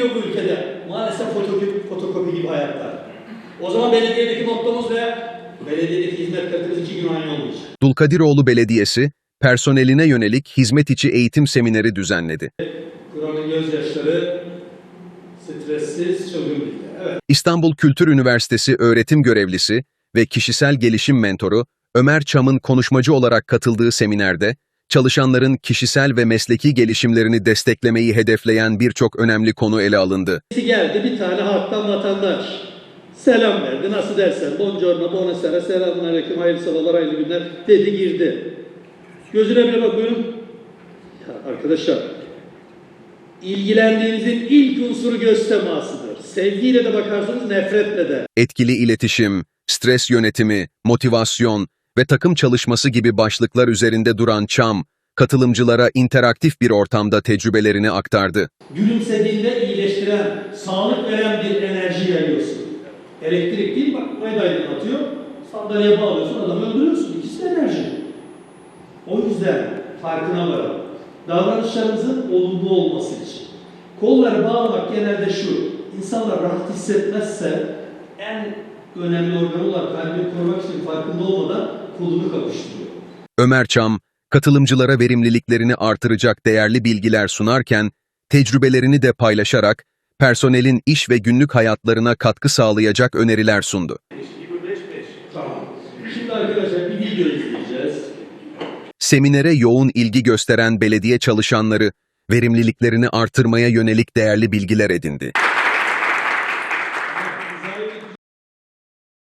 bu ülkede. Maalesef fotokopi, fotokopi gibi hayatlar. O zaman belediyedeki mottomuz ne? Belediyedeki hizmet kalitemiz iki gün aynı olmayacak. Dulkadiroğlu Belediyesi, personeline yönelik hizmet içi eğitim semineri düzenledi. Kur'an'ın gözyaşları, stressiz bilgi. Evet. İstanbul Kültür Üniversitesi öğretim görevlisi ve kişisel gelişim mentoru Ömer Çam'ın konuşmacı olarak katıldığı seminerde, çalışanların kişisel ve mesleki gelişimlerini desteklemeyi hedefleyen birçok önemli konu ele alındı. Geldi bir tane halktan vatandaş. Selam verdi. Nasıl dersen. Buongiorno, buonasera, selamünaleyküm, hayırlı sabahlar, hayırlı günler dedi girdi. Gözüne bile bak buyurun. Ya arkadaşlar, ilgilendiğinizin ilk unsuru göz temasıdır. Sevgiyle de bakarsanız nefretle de. Etkili iletişim, stres yönetimi, motivasyon ve takım çalışması gibi başlıklar üzerinde duran Çam, katılımcılara interaktif bir ortamda tecrübelerini aktardı. Gülümsediğinde iyileştiren, sağlık veren bir enerji yayıyorsun. Elektrik değil bak burayı da aydınlatıyor. Sandalyeye bağlıyorsun adamı öldürüyorsun. İkisi de enerji. O yüzden farkına varalım. Davranışlarımızın olumlu olması için. Kolları bağlamak genelde şu. İnsanlar rahat hissetmezse en önemli organ olan kalbini korumak için farkında olmadan kolunu kavuşturuyor. Ömer Çam, katılımcılara verimliliklerini artıracak değerli bilgiler sunarken, tecrübelerini de paylaşarak personelin iş ve günlük hayatlarına katkı sağlayacak öneriler sundu. Tamam. Şimdi arkadaşlar bir video izleyeceğiz. Seminere yoğun ilgi gösteren belediye çalışanları, verimliliklerini artırmaya yönelik değerli bilgiler edindi.